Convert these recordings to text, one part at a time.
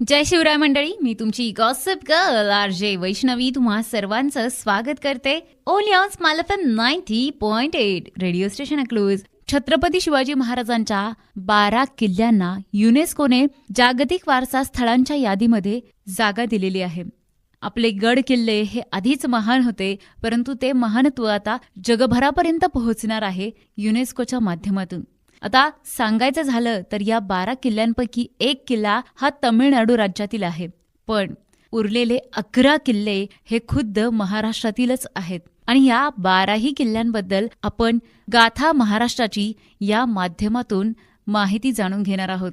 जय शिवराय मंडळी मी तुमची gossip girl R J Vaishnavi तुम्हा सर्वांचं स्वागत करते. ओलियन्स मालफन ninety point eight radio station Akluj Chhatrapati Shivaji महाराजांच्या बारा किल्ल्यांना युनेस्कोने जागतिक वारसा स्थळांच्या यादीमध्ये जागा दिलेली आहे. आपले गड किल्ले हे आधीच महान होते परंतु ते महानत्व आता जगभरापर्यंत पोहोचणार आहे युनेस्कोच्या माध्यमातून. आता सांगायचं झालं तर या बारा किल्ल्यांपैकी एक किल्ला हा तमिळनाडू राज्यातील आहे. पण उरलेले अकरा किल्ले हे खुद्द महाराष्ट्रातीलच आहेत. आणि या बाराही किल्ल्यांबद्दल आपण गाथा महाराष्ट्राची या माध्यमातून माहिती जाणून घेणार आहोत.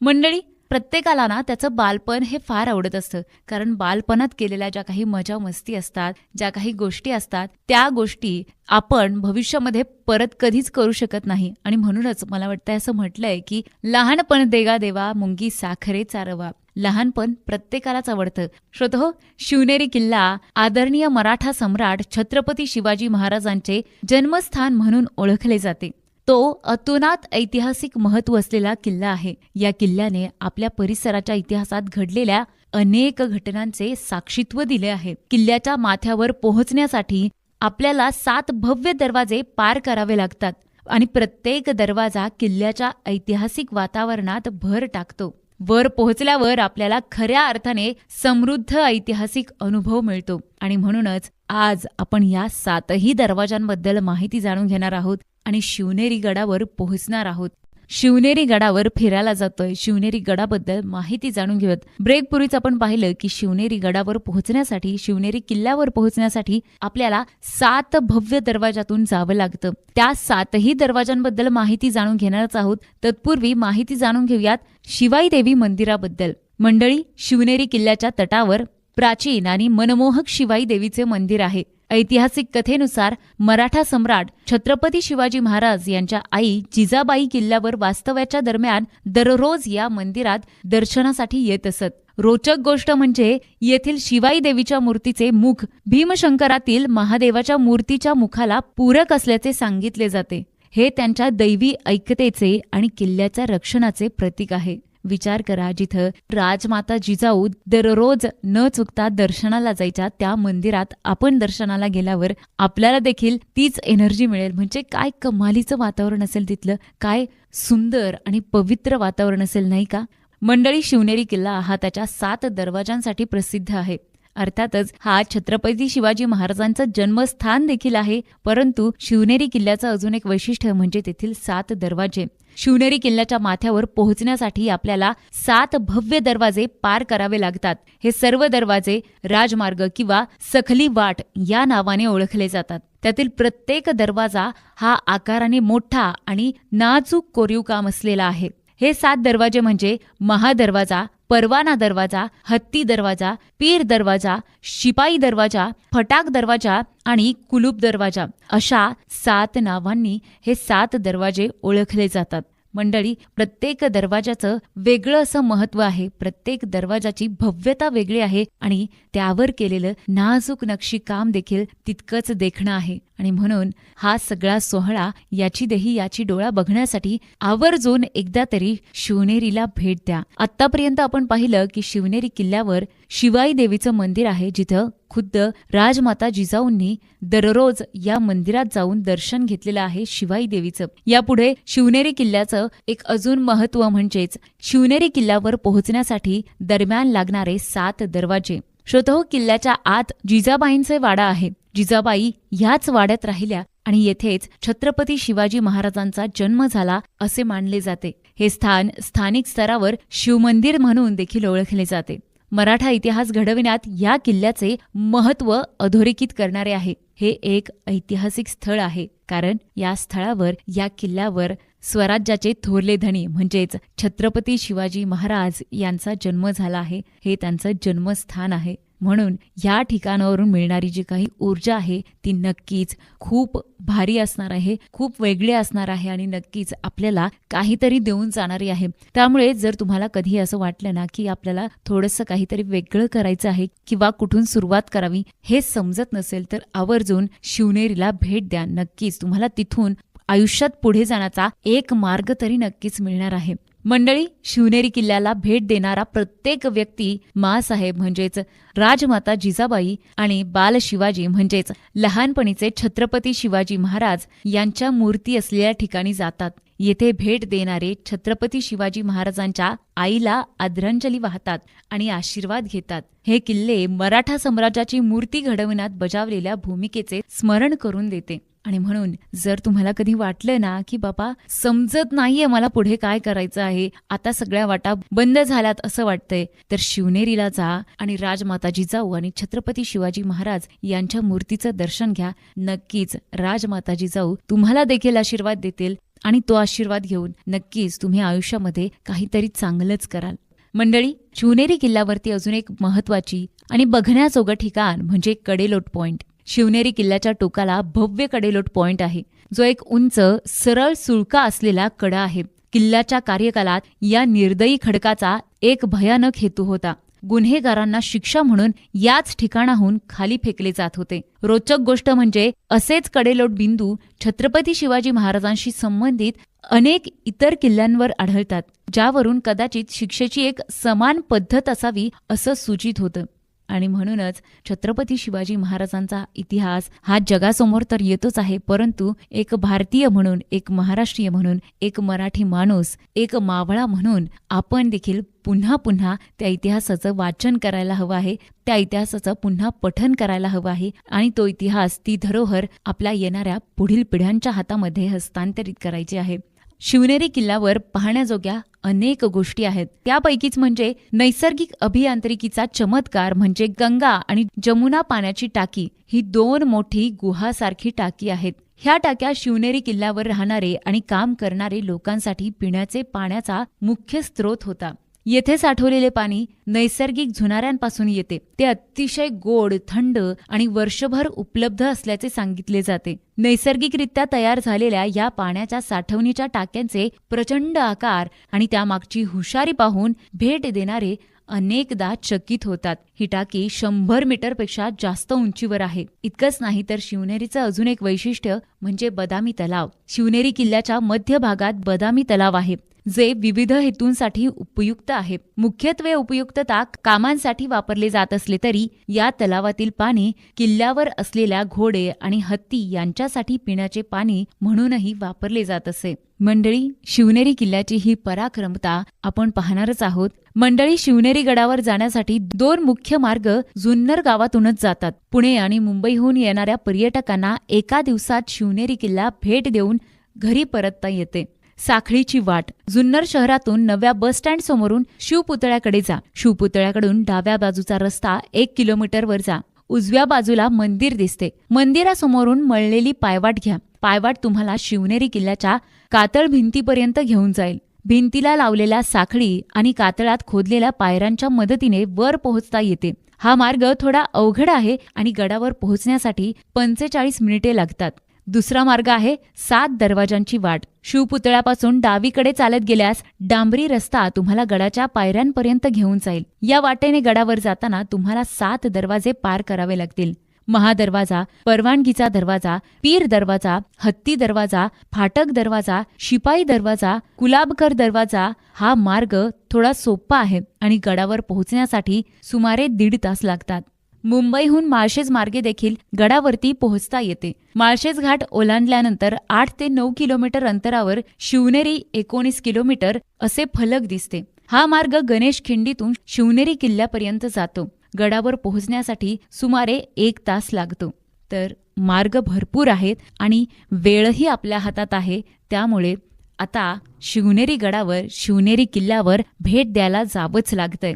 मंडळी प्रत्येकाला ना त्याचं बालपण हे फार आवडत असतं. कारण बालपणात केलेल्या ज्या काही मजा मस्ती असतात ज्या काही गोष्टी असतात त्या गोष्टी आपण भविष्यामध्ये परत कधीच करू शकत नाही. आणि म्हणूनच मला वाटतं असं म्हटलंय की लहानपण देगा देवा मुंगी साखरे चारवा. लहानपण प्रत्येकालाच आवडतं. श्रोतो हो, शिवनेरी किल्ला आदरणीय मराठा सम्राट छत्रपती शिवाजी महाराजांचे जन्मस्थान म्हणून ओळखले जाते. तो अतोनात ऐतिहासिक महत्त्व असलेला किल्ला आहे. या किल्ल्याने आपल्या परिसराच्या इतिहासात घडलेल्या अनेक घटनांचे साक्षीत्व दिले आहे. किल्ल्याच्या माथ्यावर पोहोचण्यासाठी आपल्याला सात भव्य दरवाजे पार करावे लागतात आणि प्रत्येक दरवाजा किल्ल्याच्या ऐतिहासिक वातावरणात भर टाकतो. वर पोहोचल्यावर आपल्याला खऱ्या अर्थाने समृद्ध ऐतिहासिक अनुभव मिळतो आणि म्हणूनच आज आपण या सातही दरवाजांबद्दल माहिती जाणून घेणार आहोत आणि शिवनेरी गडावर पोहोचणार आहोत. शिवनेरी गडावर फिरायला जातोय. शिवनेरी गडाबद्दल माहिती जाणून घेऊयात. ब्रेकपूर्वीच आपण पाहिलं की शिवनेरी गडावर पोहोचण्यासाठी शिवनेरी किल्ल्यावर पोहोचण्यासाठी आपल्याला सात भव्य दरवाजातून जावं लागतं. त्या सातही दरवाजांबद्दल माहिती जाणून घेणारच आहोत. तत्पूर्वी माहिती जाणून घेऊयात शिवाई देवी मंदिराबद्दल. मंडळी शिवनेरी किल्ल्याच्या तटावर प्राचीन आणि मनमोहक शिवाई देवीचे मंदिर आहे. ऐतिहासिक कथेनुसार मराठा सम्राट छत्रपती शिवाजी महाराज यांच्या आई जिजाबाई किल्ल्यावर वास्तव्याच्या दरम्यान दररोज या मंदिरात दर्शनासाठी येत असत. रोचक गोष्ट म्हणजे येथील शिवाई देवीच्या मूर्तीचे मुख भीमशंकरातील महादेवाच्या मूर्तीच्या मुखाला पूरक असल्याचे सांगितले जाते. हे त्यांच्या दैवी ऐक्यतेचे आणि किल्ल्याच्या रक्षणाचे प्रतीक आहे. विचार करा जिथं राजमाता जिजाऊ दररोज न चुकता दर्शनाला जायच्या त्या मंदिरात आपण दर्शनाला गेल्यावर आपल्याला देखील तीच एनर्जी मिळेल. म्हणजे काय कमालीचं वातावरण असेल तिथलं काय सुंदर आणि पवित्र वातावरण असेल नाही का? मंडळी शिवनेरी किल्ला हा त्याच्या सात दरवाजांसाठी प्रसिद्ध आहे. अर्थातच हा छत्रपती शिवाजी महाराजांचं जन्मस्थान देखील आहे. परंतु शिवनेरी किल्ल्याचं अजून एक वैशिष्ट्य म्हणजे तेथील सात दरवाजे. शिवनेरी किल्ल्याच्या माथ्यावर पोहोचण्यासाठी आपल्याला सात भव्य दरवाजे पार करावे लागतात. हे सर्व दरवाजे राजमार्ग किंवा सखली वाट या नावाने ओळखले जातात. त्यातील प्रत्येक दरवाजा हा आकाराने मोठा आणि नाजूक कोरीव काम असलेला आहे. हे सात दरवाजे म्हणजे महादरवाजा परवाना दरवाजा हत्ती दरवाजा पीर दरवाजा शिपाई दरवाजा फटाक दरवाजा आणि कुलूप दरवाजा. अशा सात नावांनी हे सात दरवाजे ओळखले जातात. मंडळी प्रत्येक दरवाजाचं वेगळं असं महत्त्व आहे. प्रत्येक दरवाजाची भव्यता वेगळी आहे आणि त्यावर केलेलं नाजूक नक्षी काम देखील तितकंच देखणं आहे. आणि म्हणून हा सगळा सोहळा याची देही याची डोळा बघण्यासाठी आवर्जून एकदा तरी शिवनेरीला भेट द्या. आतापर्यंत आपण पाहिलं की शिवनेरी किल्ल्यावर शिवाई देवीचं मंदिर आहे जिथं खुद्द राजमाता जिजाऊंनी दररोज या मंदिरात जाऊन दर्शन घेतलेलं आहे शिवाई देवीचं. यापुढे शिवनेरी किल्ल्याचं एक अजून महत्त्व म्हणजेच शिवनेरी किल्ल्यावर पोहोचण्यासाठी दरम्यान लागणारे सात दरवाजे. श्रोतो किल्ल्याच्या आत जिजाबाईंचे वाडा आहे जिजाबाई ह्याच वाड्यात राहिल्या आणि येथेच छत्रपती शिवाजी महाराजांचा जन्म झाला असे मानले जाते. हे स्थान स्थानिक स्तरावर शिवमंदिर म्हणून देखील ओळखले जाते. मराठा इतिहास घडविण्यात या किल्ल्याचे महत्त्व अधोरेखित करणारे आहे. हे एक ऐतिहासिक स्थळ आहे कारण या स्थळावर या किल्ल्यावर स्वराज्याचे थोरले धनी म्हणजेच छत्रपती शिवाजी महाराज यांचा जन्म झाला आहे. हे त्यांचं जन्मस्थान आहे. म्हणून या ठिकाणावरून मिळणारी जी काही ऊर्जा आहे ती नक्कीच खूप भारी असणार आहे खूप वेगळी असणार आहे आणि नक्कीच आपल्याला काहीतरी देऊन जाणारी आहे. त्यामुळे जर तुम्हाला कधी असं वाटलं ना की आपल्याला थोडंसं काहीतरी वेगळं करायचं आहे किंवा कुठून सुरुवात करावी हे समजत नसेल तर आवर्जून शिवनेरीला भेट द्या. नक्कीच तुम्हाला तिथून आयुष्यात पुढे जाण्याचा एक मार्ग तरी नक्कीच मिळणार आहे. मंडळी शिवनेरी किल्ल्याला भेट देणारा प्रत्येक व्यक्ती मासाहेब म्हणजेच राजमाता जिजाबाई आणि बाल शिवाजी म्हणजेच लहानपणीचे छत्रपती शिवाजी महाराज यांच्या मूर्ती असलेल्या ठिकाणी जातात. येथे भेट देणारे छत्रपती शिवाजी महाराजांच्या आईला आदरांजली वाहतात आणि आशीर्वाद घेतात. हे किल्ले मराठा साम्राज्याची मूर्ती घडविण्यात बजावलेल्या भूमिकेचे स्मरण करून देते. आणि म्हणून जर तुम्हाला कधी वाटलं ना की बाबा समजत नाहीये मला पुढे काय करायचं आहे आता सगळ्या वाटा बंद झाल्यात असं वाटतंय तर शिवनेरीला जा आणि राजमाताजी जाऊ आणि छत्रपती शिवाजी महाराज यांच्या मूर्तीचं दर्शन घ्या. नक्कीच राजमाताजी जाऊ तुम्हाला देखील आशीर्वाद देतील आणि तो आशीर्वाद घेऊन नक्कीच तुम्ही आयुष्यामध्ये काहीतरी चांगलंच कराल. मंडळी शिवनेरी किल्ल्यावरती अजून एक महत्वाची आणि बघण्याजोगं ठिकाण म्हणजे कडेलोट पॉइंट. शिवनेरी किल्ल्याच्या टोकाला भव्य कडेलोट पॉइंट आहे. जो एक उंच सरळ सुळका असलेला कडा आहे. किल्ल्याच्या कार्यकालात या निर्दयी खडकाचा एक भयानक हेतू होता. गुन्हेगारांना शिक्षा म्हणून याच ठिकाणाहून खाली फेकले जात होते. रोचक गोष्ट म्हणजे असेच कडेलोट बिंदू छत्रपती शिवाजी महाराजांशी संबंधित अनेक इतर किल्ल्यांवर आढळतात ज्यावरून कदाचित शिक्षेची एक समान पद्धत असावी असं सूचित होतं. आणि म्हणूनच छत्रपती शिवाजी महाराजांचा इतिहास हा जगासमोर तर येतोच आहे परंतु एक भारतीय म्हणून एक महाराष्ट्रीय म्हणून एक मराठी माणूस एक मावळा म्हणून आपण देखील पुन्हा पुन्हा त्या इतिहासाचं वाचन करायला हवं आहे त्या इतिहासाचं पुन्हा पठन करायला हवं आहे आणि तो इतिहास ती धरोहर आपल्या येणाऱ्या पुढील पिढ्यांच्या हातामध्ये हस्तांतरित करायची आहे. शिवनेरी किल्ल्यावर पाहण्याजोग्या अनेक गोष्टी आहेत. त्यापैकीच म्हणजे नैसर्गिक अभियांत्रिकीचा चमत्कार म्हणजे गंगा आणि जमुना पाण्याची टाकी ही दोन मोठी गुहासारखी टाकी आहेत. ह्या टाक्या शिवनेरी किल्ल्यावर राहणारे आणि काम करणारे लोकांसाठी पिण्याचे पाण्याचा मुख्य स्रोत होता. येथे साठवलेले पाणी नैसर्गिक झुनाऱ्यांपासून येते. ते अतिशय गोड थंड आणि वर्षभर उपलब्ध असल्याचे सांगितले जाते. नैसर्गिकरित्या तयार झालेल्या या पाण्याच्या साठवणीच्या टाक्यांचे प्रचंड आकार आणि त्यामागची हुशारी पाहून भेट देणारे अनेकदा चकित होतात. ही टाकी शंभर मीटरपेक्षा जास्त उंचीवर आहे. इतकंच नाही तर शिवनेरीचं अजून एक वैशिष्ट्य म्हणजे बदामी तलाव. शिवनेरी किल्ल्याच्या मध्य भागात बदामी तलाव आहे जे विविध हेतूंसाठी उपयुक्त आहे. मुख्यत्वे उपयुक्तता कामांसाठी वापरले जात असले तरी या तलावातील पाणी किल्ल्यावर असलेल्या घोडे आणि हत्ती यांच्यासाठी पिण्याचे पाणी म्हणूनही वापरले जात असे. मंडळी शिवनेरी किल्ल्याची ही पराक्रमता आपण पाहणारच आहोत. मंडळी शिवनेरी गडावर जाण्यासाठी दोन मुख्य मार्ग जुन्नर गावातूनच जातात. पुणे आणि मुंबईहून येणाऱ्या पर्यटकांना एका दिवसात शिव शिवनेरी किल्ला भेट देऊन घरी परतता येते. साखळीची वाट. जुन्नर शहरातून नव्या बस स्टँड समोरून शिवपुतळ्याकडे जा. शिवपुतळ्याकडून डाव्या बाजूचा रस्ता एक किलोमीटरवर जा. उजव्या बाजूला मंदिर दिसते. मंदिरासमोरून मळलेली पायवाट घ्या. पायवाट तुम्हाला शिवनेरी किल्ल्याच्या कातळ भिंतीपर्यंत घेऊन जाईल. भिंतीला लावलेल्या साखळी आणि कातळात खोदलेल्या पायऱ्यांच्या मदतीने वर पोहोचता येते. हा मार्ग थोडा अवघड आहे आणि गडावर पोहोचण्यासाठी पंचेचाळीस मिनिटे लागतात. दुसरा मार्ग आहे सात दरवाजांची वाट. शिवपुतळ्यापासून डावीकडे चालत गेल्यास डांबरी रस्ता तुम्हाला गडाच्या पायऱ्यांपर्यंत घेऊन जाईल. या वाटेने गडावर जाताना तुम्हाला सात दरवाजे पार करावे लागतील. महादरवाजा परवानगीचा दरवाजा पीर दरवाजा हत्ती दरवाजा फाटक दरवाजा शिपाई दरवाजा कुलाबकर दरवाजा हा मार्ग थोडा सोपा आहे आणि गडावर पोहोचण्यासाठी सुमारे दीड तास लागतात. मुंबईहून माळशेज मार्गे देखील गडावरती पोहोचता येते. माळशेज घाट ओलांडल्यानंतर आठ ते नऊ किलोमीटर अंतरावर शिवनेरी एकोणीस किलोमीटर असे फलक दिसते. हा मार्ग गणेश खिंडीतून शिवनेरी किल्ल्यापर्यंत जातो. गडावर पोहोचण्यासाठी सुमारे एक तास लागतो. तर मार्ग भरपूर आहेत आणि वेळही आपल्या हातात आहे. त्यामुळे आता शिवनेरी गडावर शिवनेरी किल्ल्यावर भेट द्यायला जावंच लागतंय.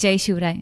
जय शिवराय.